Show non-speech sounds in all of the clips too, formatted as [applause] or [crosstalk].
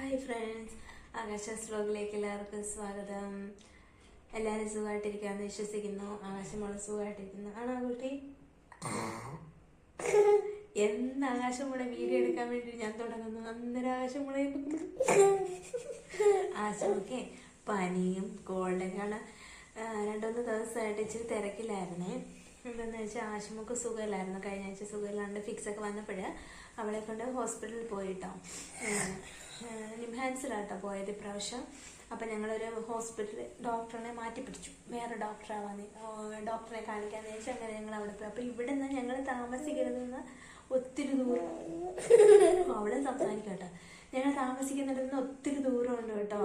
Hi friends. ആകാശ വ്ലോഗിലേക്ക് എല്ലാവർക്കും സ്വാഗതം. എല്ലാവരും സുഖമായിട്ടിരിക്കാമെന്ന് വിശ്വസിക്കുന്നു. ആകാശമോൾ സുഖമായിട്ടിരിക്കുന്നു. ആണോ കുട്ടി എന്ന് ആകാശമോളെ വീഡിയോ എടുക്കാൻ വേണ്ടി ഞാൻ തുടങ്ങുന്നു? അന്നേരം ആകാശമോളെ ആശമൊക്കെ പനിയും കോൾഡൊക്കെയാണ് രണ്ടുമൂന്ന് ദിവസമായിട്ട് ഇച്ചിരി തിരക്കിലായിരുന്നേ. എന്താന്ന് വെച്ചാൽ ആശുമൊക്കെ സുഖമില്ലായിരുന്നു. കഴിഞ്ഞ ആഴ്ച സുഖമില്ലാണ്ട് ഫിക്സ് ഒക്കെ വന്നപ്പോഴ് അവളെ കൊണ്ട് ഹോസ്പിറ്റലിൽ പോയിട്ടോ. നിംഹാൻസിലാട്ടോ പോയത് ഇപ്രാവശ്യം. അപ്പം ഞങ്ങളൊരു ഹോസ്പിറ്റലിൽ ഡോക്ടറിനെ മാറ്റി പിടിച്ചു വേറെ ഡോക്ടറാവാൻ ഡോക്ടറെ കാണിക്കാന്ന് വെച്ചാൽ അങ്ങനെ ഞങ്ങൾ അവിടെ പോയി. അപ്പം ഇവിടെ നിന്ന് ഞങ്ങൾ താമസിക്കരുതെന്ന് ഒത്തിരി ദൂരം. അവിടെ സംസാരിക്കാം കേട്ടോ ഞങ്ങൾ താമസിക്കുന്നിടത്ത് നിന്ന് ഒത്തിരി ദൂരമുണ്ട് കേട്ടോ.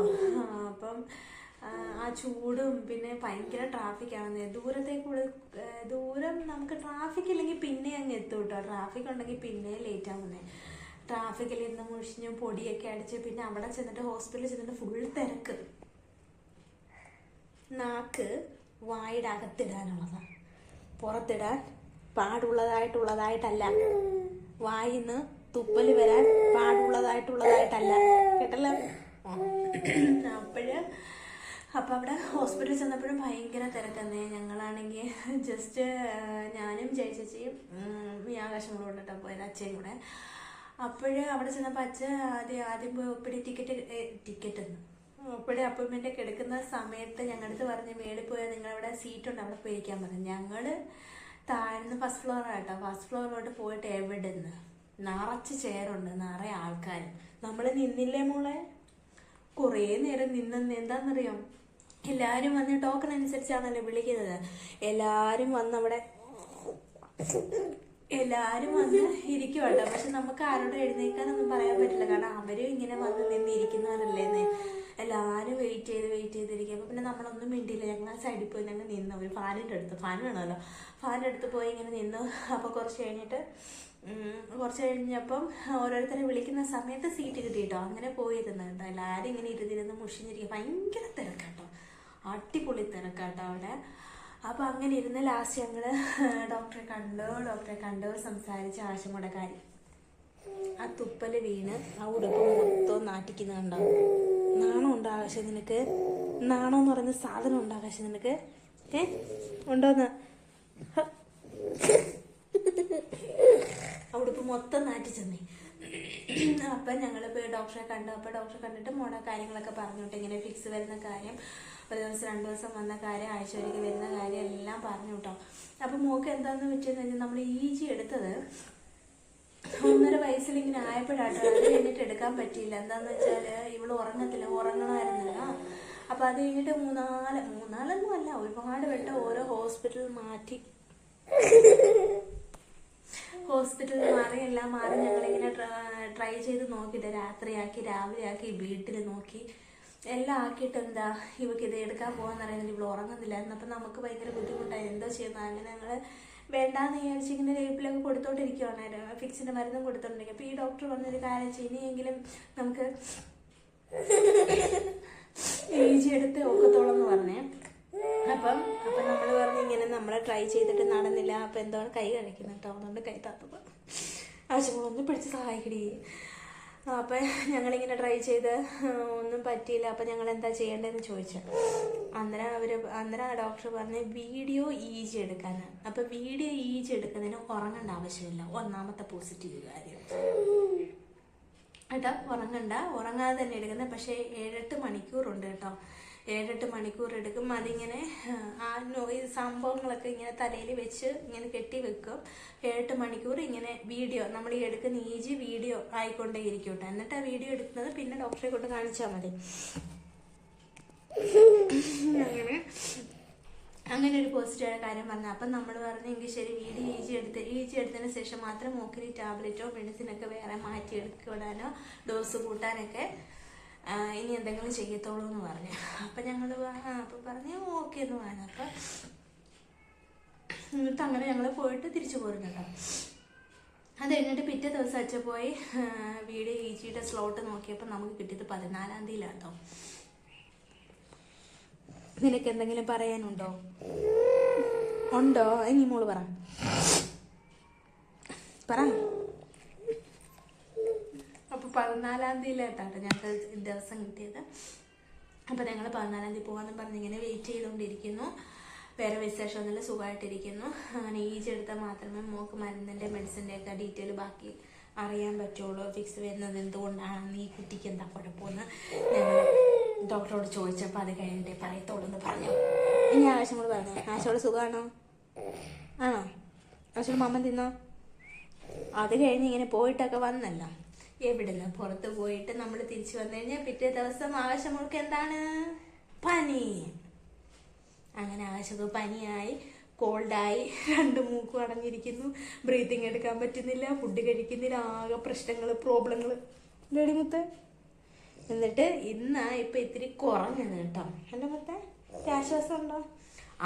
അപ്പം ആ, ചൂടും പിന്നെ ഭയങ്കര ട്രാഫിക്കാണ് ദൂരത്തേക്കുള്ള ദൂരം നമുക്ക് ട്രാഫിക് ഇല്ലെങ്കിൽ പിന്നെ അങ്ങ് എത്തും കേട്ടോ. ട്രാഫിക് ഉണ്ടെങ്കിൽ പിന്നെ ലേറ്റ് ആവുന്നേ ട്രാഫിക്കിൽ ഇരുന്ന് മുഷിഞ്ഞും പൊടിയൊക്കെ അടിച്ച് പിന്നെ അവിടെ ചെന്നിട്ട് ഹോസ്പിറ്റലിൽ ചെന്നിട്ട് ഫുൾ തിരക്ക്. നാക്ക് വായുടെ അകത്തിടാനുള്ളതാണ് പുറത്തിടാൻ പാടുള്ളതായിട്ടുള്ളതായിട്ടല്ല. വായിന്ന് തുപ്പൽ വരാൻ പാടുള്ളതായിട്ടുള്ളതായിട്ടല്ല. കേട്ടല്ലോ? അപ്പോഴ് അപ്പം അവിടെ ഹോസ്പിറ്റലിൽ ചെന്നപ്പോഴും ഭയങ്കര തിരക്കന്നേ. ഞങ്ങളാണെങ്കിൽ ജസ്റ്റ് ഞാനും ജയചേച്ചിയും ഈ ആകാശം കൊണ്ടിട്ടാണ് പോയത് അച്ഛയും കൂടെ. അപ്പോഴ് അവിടെ ചെന്നപ്പോൾ അച്ഛൻ ആദ്യം ആദ്യം പോയപ്പോഴേ ടിക്കറ്റ് ടിക്കറ്റ് ഒപ്പിടി അപ്പോയിൻമെന്റ് കിടക്കുന്ന സമയത്ത് ഞങ്ങളുടെ അടുത്ത് പറഞ്ഞ് മേളിൽ പോയാൽ നിങ്ങളവിടെ സീറ്റ് ഉണ്ട് അവിടെ പോയി ഇരിക്കാൻ പറഞ്ഞു. ഞങ്ങൾ താഴ്ന്ന് ഫസ്റ്റ് ഫ്ലോറാണ് ആട്ടോ ഫസ്റ്റ് ഫ്ലോറിലോട്ട് പോയിട്ട് എവിടെ നിന്ന് നിറച്ച് ചെയറുണ്ട് നിറയെ ആൾക്കാർ നമ്മൾ നിന്നില്ലേ മോളെ? കുറേ നേരം നിന്നെന്ന് എന്താണെന്നറിയാം എല്ലാവരും വന്ന് ടോക്കൺ അനുസരിച്ചാണല്ലോ വിളിക്കുന്നത്. എല്ലാവരും വന്ന് അവിടെ എല്ലാരും വന്ന് ഇരിക്കുവാട്ടോ. പക്ഷെ നമുക്ക് ആരോടും എഴുന്നേക്കാനൊന്നും പറയാൻ പറ്റില്ല. കാരണം അവരും ഇങ്ങനെ വന്ന് നിന്ന് ഇരിക്കുന്നവരല്ലേന്ന് എല്ലാരും വെയിറ്റ് ചെയ്ത് വെയിറ്റ് ചെയ്തിരിക്കും അപ്പൊ പിന്നെ നമ്മളൊന്നും മിണ്ടിയില്ല. ഞങ്ങൾ സൈഡിൽ പോയി ഞങ്ങൾ നിന്നു. ഒരു ഫാനിന്റെ അടുത്ത്. ഫാൻ വേണമല്ലോ. ഫാനിന്റെ അടുത്ത് പോയി ഇങ്ങനെ നിന്നു. അപ്പോൾ കുറച്ച് കഴിഞ്ഞിട്ട് കുറച്ച് കഴിഞ്ഞപ്പം ഓരോരുത്തരെ വിളിക്കുന്ന സമയത്ത് സീറ്റ് കിട്ടിയിട്ടോ. അങ്ങനെ പോയിരുന്നു. കേട്ടോ എല്ലാരും ഇങ്ങനെ ഇരുന്നിരുന്ന് മുഷിഞ്ഞിരിക്കും. ഭയങ്കര തിരക്കാട്ടോ. അടിപൊളി തിരക്കാട്ടോ അവിടെ. അപ്പൊ അങ്ങനെ ഇരുന്ന് ലാസ്റ്റ് ഞങ്ങൾ [laughs] ഡോക്ടറെ കണ്ടു. ഡോക്ടറെ കണ്ടു. സംസാരിച്ച് ആശമുടെ കാര്യം ആ തുപ്പൽ വീണ്. ആ ഉടുപ്പ് മൊത്തം നാട്ടിക്കുന്നുണ്ടാവും നാണം ഉണ്ടോ ആകാശം നിനക്ക്? നാണം എന്ന് പറയുന്ന സാധനം ഉണ്ടോ ആകാശം നിനക്ക്? ഏ? ഉണ്ടോന്ന്? അവിടുപ്പ് മൊത്തം നാറ്റി ചെന്നേ. അപ്പം ഞങ്ങൾ ഡോക്ടറെ കണ്ടു. അപ്പോൾ ഡോക്ടറെ കണ്ടിട്ട് മോടെ കാര്യങ്ങളൊക്കെ പറഞ്ഞോട്ടെ ഇങ്ങനെ ഫിക്സ് വരുന്ന കാര്യം. ഒരു ദിവസം രണ്ട് ദിവസം വന്ന കാര്യം ആഴ്ചയിലേക്ക് വരുന്ന കാര്യം എല്ലാം പറഞ്ഞു കേട്ടോ. അപ്പം മോക്ക് എന്താണെന്ന് വെച്ചാൽ കഴിഞ്ഞാൽ നമ്മൾ ഈ ജി എടുത്തത് ഒന്നര വയസ്സിൽ ഇങ്ങനെ ആയപ്പോഴാട്ടോ. അത് കഴിഞ്ഞിട്ട് എടുക്കാൻ പറ്റിയില്ല. എന്താന്ന് വെച്ചാൽ ഇവൾ ഉറങ്ങത്തില്ല. ഉറങ്ങണമായിരുന്നില്ല. അപ്പൊ അത് കഴിഞ്ഞിട്ട് മൂന്നാൽ മൂന്നാലൊന്നും അല്ല. ഒരുപാട് വട്ടം ഓരോ ഹോസ്പിറ്റൽ മാറ്റി. ഹോസ്പിറ്റലിൽ മാറി എല്ലാം മാറി ഞങ്ങളിങ്ങനെ ട്രൈ ചെയ്ത് നോക്കിയിട്ട് രാത്രിയാക്കി രാവിലെയാക്കി വീട്ടിൽ നോക്കി. എല്ലാം ആക്കിയിട്ട് എന്താ ഇവക്ക് ഇത് എടുക്കാൻ പോകാന്ന് പറയുന്നത് ഇവിടെ ഉറങ്ങുന്നില്ലായിരുന്നു അപ്പം നമുക്ക് ഭയങ്കര ബുദ്ധിമുട്ടായി. എന്തോ ചെയ്യുന്നു. അങ്ങനെ ഞങ്ങൾ വേണ്ടാന്ന് വിചാരിച്ച് ഇങ്ങനെ ലേപ്പിലൊക്കെ കൊടുത്തോണ്ടിരിക്കുവാണ്. ഫിക്സിന്റെ മരുന്നും കൊടുത്തോണ്ടിരിക്കും അപ്പോൾ ഈ ഡോക്ടർ പറഞ്ഞൊരു കാര്യം വെച്ചാൽ ഇനിയെങ്കിലും നമുക്ക് ഏജ് എടുത്ത് ഒക്കത്തോളം എന്ന് പറഞ്ഞേ. അപ്പം അപ്പം നമ്മൾ പറഞ്ഞു ഇങ്ങനെ നമ്മൾ ട്രൈ ചെയ്തിട്ട് നടന്നില്ല. അപ്പം എന്താണ് കൈ കഴിക്കുന്നത് കേട്ടോ. അതുകൊണ്ട് കൈ താത്തത്. ആവശ്യങ്ങളൊന്നും പിടിച്ച് സഹായിക്കടി. അപ്പം ഞങ്ങളിങ്ങനെ ട്രൈ ചെയ്ത് ഒന്നും പറ്റിയില്ല. അപ്പം ഞങ്ങൾ എന്താ ചെയ്യേണ്ടതെന്ന് ചോദിച്ചു. അന്നേരം അവർ അന്നേരം ആ ഡോക്ടർ പറഞ്ഞ് വീഡിയോ ഈജി എടുക്കാനാണ് അപ്പം വീഡിയോ ഈജി എടുക്കുന്നതിന് ഉറങ്ങേണ്ട ആവശ്യമില്ല. ഒന്നാമത്തെ പോസിറ്റീവ് കാര്യം. കേട്ടോ ഉറങ്ങണ്ട. ഉറങ്ങാതെ തന്നെ എടുക്കുന്നത്. പക്ഷേ ഏഴെട്ട് മണിക്കൂറുണ്ട് കേട്ടോ. ഏഴെട്ട് മണിക്കൂർ എടുക്കും. അതിങ്ങനെ ആ ഈ സംഭവങ്ങളൊക്കെ ഇങ്ങനെ തലയിൽ വെച്ച് ഇങ്ങനെ കെട്ടി വെക്കും. ഏഴെട്ട് മണിക്കൂർ ഇങ്ങനെ വീഡിയോ നമ്മൾ ഈ എടുക്കുന്ന ഈജി വീഡിയോ ആയിക്കൊണ്ടേ ഇരിക്കും കേട്ടോ. എന്നിട്ട് ആ വീഡിയോ എടുക്കുന്നത് പിന്നെ ഡോക്ടറെ കൊണ്ട് കാണിച്ചാൽ മതി. അങ്ങനെ. അങ്ങനെ ഒരു പോസിറ്റീവായ കാര്യം പറഞ്ഞു. അപ്പം നമ്മൾ പറഞ്ഞു എങ്കിൽ ശരി വീഡിയോ ഈജി എടുത്ത് ഈജി എടുത്തതിന് ശേഷം മാത്രം മൂക്കിന് ടാബ്ലറ്റോ മെഡിസിനൊക്കെ വേറെ മാറ്റി എടുക്കാനോ ഡോസ് കൂട്ടാനൊക്കെ ഇനി എന്തെങ്കിലും ചെയ്യത്തോളൂ എന്ന് പറഞ്ഞു. അപ്പം ഞങ്ങൾ അപ്പം പറഞ്ഞു ഓക്കെ എന്ന് പറഞ്ഞു. അപ്പം എന്നിട്ട് അങ്ങനെ ഞങ്ങൾ പോയിട്ട് തിരിച്ചു പോരുന്നുണ്ടോ അത് കഴിഞ്ഞിട്ട് പിറ്റേ ദിവസം അച്ഛൻ പോയി വീട് വീഡിയോ ജിയുടെ സ്ലോട്ട് നോക്കിയപ്പോൾ നമുക്ക് കിട്ടിയത് പതിനാലാം തീയതിയിലാട്ടോ. നിനക്ക് എന്തെങ്കിലും പറയാനുണ്ടോ? ഉണ്ടോ? ഇനി മോൾ പറ. പറ. അപ്പൊ പതിനാലാം തീയതിയിലായിട്ടാണ് ഞങ്ങൾക്ക് ദിവസം കിട്ടിയത്. അപ്പോൾ ഞങ്ങൾ പതിനാലാം തീയതി പോകാമെന്ന് പറഞ്ഞ് ഇങ്ങനെ വെയിറ്റ് ചെയ്തുകൊണ്ടിരിക്കുന്നു വേറെ വിശേഷമൊന്നുമില്ല സുഖമായിട്ടിരിക്കുന്നു. അങ്ങനെ ഈജ് എടുത്താൽ മാത്രമേ മോക്ക് മരുന്നിന്റെ മെഡിസിന്റെ ഒക്കെ ഡീറ്റെയിൽ ബാക്കി അറിയാൻ പറ്റുള്ളൂ. ഫിക്സ് വരുന്നത് എന്തുകൊണ്ടാണ് ഈ കുട്ടിക്ക് എന്താ കുഴപ്പമെന്ന് ഞങ്ങൾ ഡോക്ടറോട് ചോദിച്ചപ്പോൾ അത് കഴിഞ്ഞിട്ടേ പറയത്തോളൂ എന്ന് പറഞ്ഞു. ഇനി ആവശ്യമോട് പറഞ്ഞു ആശയോട് സുഖമാണോ? ആണോ? ആശയോട് മമ്മ തിന്നോ? അത് കഴിഞ്ഞ് ഇങ്ങനെ പോയിട്ടൊക്കെ വന്നല്ലോ. എവിടുന്ന്? പുറത്ത് പോയിട്ട് നമ്മൾ തിരിച്ചു വന്നു കഴിഞ്ഞാൽ പിറ്റേ ദിവസം ആവശ്യമോൾക്ക് എന്താണ്? പനി. അങ്ങനെ ആവശ്യം പനിയായി കോൾഡായി രണ്ട് മൂക്കും അടഞ്ഞിരിക്കുന്നു. ബ്രീത്തിങ് എടുക്കാൻ പറ്റുന്നില്ല ഫുഡ് കഴിക്കുന്നില്ല ആകെ പ്രശ്നങ്ങൾ പ്രോബ്ലങ്ങൾ ലേഡി മുത്ത്? എന്നിട്ട് ഇന്നാ ഇപ്പൊ ഇത്തിരി കുറഞ്ഞത് കേട്ടോ. എന്റെ മുത്തെ ആശ്വാസം ഉണ്ടോ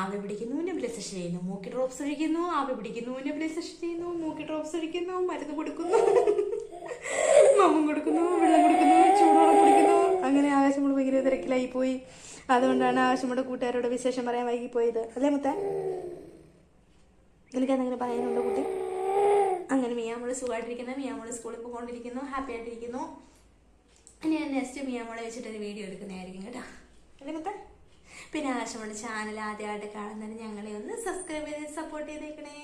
ആവി പിടിക്കുന്നു നെബിലൈസേഷൻ ചെയ്യുന്നു. മൂക്കി ഡ്രോപ്സ് ഒഴിക്കുന്നു ആവി പിടിക്കുന്നു നെബിലൈസേഷൻ ചെയ്യുന്നു മൂക്കി ഡ്രോപ്സ് ഒഴിക്കുന്നു മരുന്ന് കൊടുക്കുന്നു. മമ്മം കൊടുക്കുന്നു വെള്ളം കൊടുക്കുന്നു ചൂടോളം കുടിക്കുന്നു. അങ്ങനെ ആകാശമുള്ള ഭയങ്കര തിരക്കിലായി പോയി. അതുകൊണ്ടാണ് ആവശ്യമുള്ള കൂട്ടുകാരോട് വിശേഷം പറയാൻ വൈകിപ്പോയത്. അല്ലേ മുത്ത? നിനക്ക് എന്തെങ്കിലും പറയാനുണ്ടോ കുട്ടി? അങ്ങനെ മിയാമോൾ സുഖമായിട്ടിരിക്കുന്നു മിയാമോൾ സ്കൂളിൽ പോയിക്കൊണ്ടിരിക്കുന്നു ഹാപ്പി ആയിട്ടിരിക്കുന്നു. ഇനി ഞാൻ നെക്സ്റ്റ് മിയാമോളെ വെച്ചിട്ട് ഒരു വീഡിയോ എടുക്കുന്നതായിരിക്കും കേട്ടോ. അല്ലേ മുത്ത? പിന്നെ ആകാശമുള്ള ചാനൽ ആദ്യമായിട്ട് കാണുന്നതിന് ഞങ്ങളെ ഒന്ന് സബ്സ്ക്രൈബ് ചെയ്ത് സപ്പോർട്ട് ചെയ്തേക്കണേ.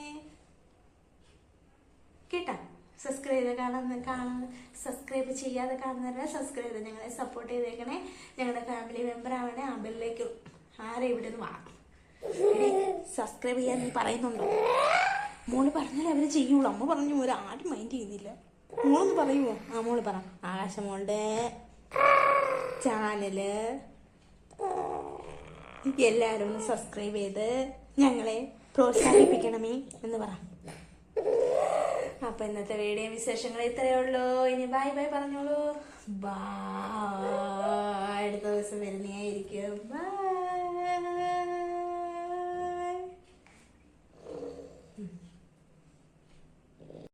കേട്ടാ? സബ്സ്ക്രൈബ് ചെയ്ത് കാണുന്ന കാണുന്ന സബ്സ്ക്രൈബ് ചെയ്യാതെ കാണുന്നവരെ സബ്സ്ക്രൈബ് ചെയ്ത് ഞങ്ങളെ സപ്പോർട്ട് ചെയ്തേക്കണേ. ഞങ്ങളുടെ ഫാമിലി മെമ്പർ ആവണേ അമ്പലിലേക്കും. ആരെ ഇവിടെ നിന്ന് വാങ്ങും സബ്സ്ക്രൈബ് ചെയ്യാൻ പറയുന്നുണ്ടോ? മോൾ പറഞ്ഞാലേ അവർ ചെയ്യുള്ളൂ. അമ്മ പറഞ്ഞു ഒരാരും മൈൻഡ് ചെയ്യുന്നില്ല. മോളൊന്ന് പറയുമോ ആ മോൾ പറ. ആകാശമോളുടെ ചാനൽ. എല്ലാവരും ഒന്ന് സബ്സ്ക്രൈബ് ചെയ്ത് ഞങ്ങളെ പ്രോത്സാഹിപ്പിക്കണമേ എന്ന് പറ. അപ്പൊ ഇന്നത്തെ വീഡിയോ വിശേഷങ്ങൾ ഇത്രയേ ഉള്ളൂ. ഇനി ബൈ ബൈ പറഞ്ഞോളൂ. ബാ അടുത്ത ദിവസം വരുന്നേ ആയിരിക്കും. ബൈ